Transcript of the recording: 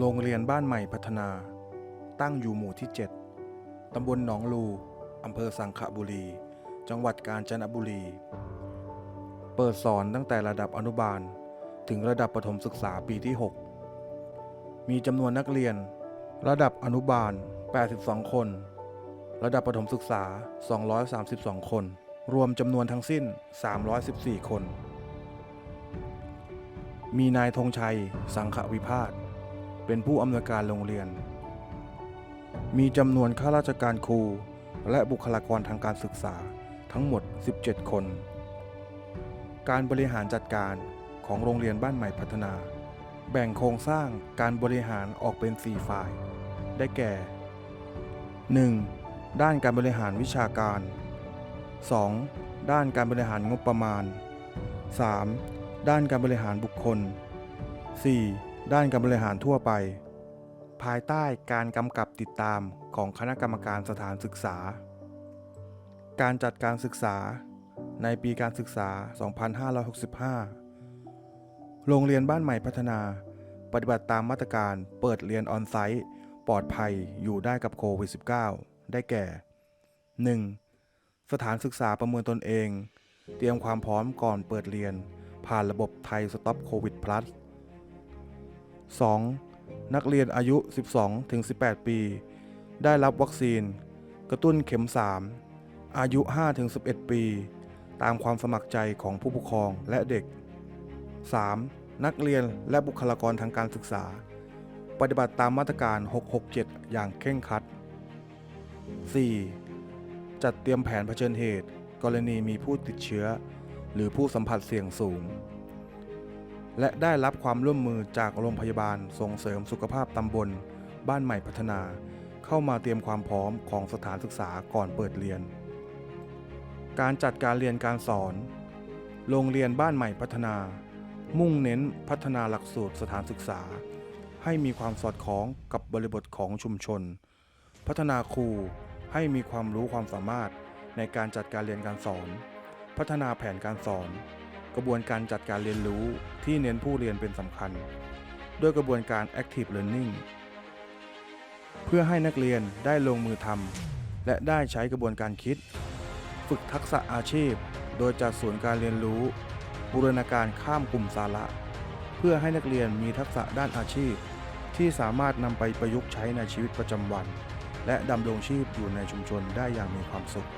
โรงเรียนบ้านใหม่พัฒนา ตั้งอยู่หมู่ที่ 7 ตำบลหนองลูอำเภอสังขบุรี จังหวัดกาญจนบุรี เปิดสอนตั้งแต่ระดับอนุบาล ถึงระดับประถมศึกษาปีที่ 6 มีจำนวนนักเรียน ระดับอนุบาล 82 คน ระดับประถมศึกษา 232 คน รวมจำนวนทั้งสิ้น 314 คน มีนายธงชัย สังขวิพาส เป็นผู้อำนวยการโรงเรียน มีจำนวนข้าราชการครู และบุคลากรทางการศึกษาทั้งหมด 17 คน การบริหารจัดการของโรงเรียนบ้านใหม่พัฒนา แบ่งโครงสร้างการบริหารออกเป็น 4 ฝ่าย ได้แก่ 1. ด้านการบริหารวิชาการ 2. ด้านการบริหารงบประมาณ 3. ด้านการบริหารบุคคล 4. ด้านการบริหารทั่วไป ภายใต้การกำกับติดตามของคณะกรรมการสถานศึกษา การจัดการศึกษาในปีการศึกษา 2565 โรงเรียนบ้านใหม่พัฒนา ปฏิบัติตามมาตรการเปิดเรียนออนไซต์ ปลอดภัยอยู่ได้กับโควิด -19 ได้แก่ 1. สถานศึกษาประเมินตนเอง เตรียมความพร้อมก่อนเปิดเรียน ผ่านระบบไทยสต็อปโควิด plus 2. นักเรียนอายุ 12-18 ปี ได้รับวัคซีน กระตุ้นเข็ม 3 อายุ 5-11 ปี ตามความสมัครใจของผู้ปกครองและเด็ก 3. นักเรียนและบุคลากรทางการศึกษา ปฏิบัติตามมาตรการ 667 อย่างเคร่งครัด 4. จัดเตรียมแผนเผชิญเหตุ กรณีมีผู้ติดเชื้อ หรือผู้สัมผัสเสี่ยงสูง และได้รับความร่วมมือจากโรงพยาบาลส่งเสริมสุขภาพตำบล บ้านใหม่พัฒนา เข้ามาเตรียมความพร้อมของสถานศึกษาก่อนเปิดเรียน การจัดการเรียนการสอน โรงเรียนบ้านใหม่พัฒนา มุ่งเน้นพัฒนาหลักสูตรสถานศึกษา ให้มีความสอดคล้องกับบริบทของชุมชน พัฒนาครูให้มีความรู้ความสามารถในการจัดการเรียนการสอน พัฒนาแผนการสอน กระบวนการจัดการเรียนรู้ที่เน้นผู้เรียนเป็นสำคัญ ด้วยกระบวนการ active learning เพื่อให้นักเรียนได้ลงมือทำและได้ใช้กระบวนการคิด ฝึกทักษะอาชีพ โดยจัดศูนย์การเรียนรู้ บูรณาการข้ามกลุ่มสาระ เพื่อให้นักเรียนมีทักษะด้านอาชีพ ที่สามารถนำไปประยุกต์ใช้ในชีวิตประจำวัน และดำรงชีพอยู่ในชุมชนได้อย่างมีความสุข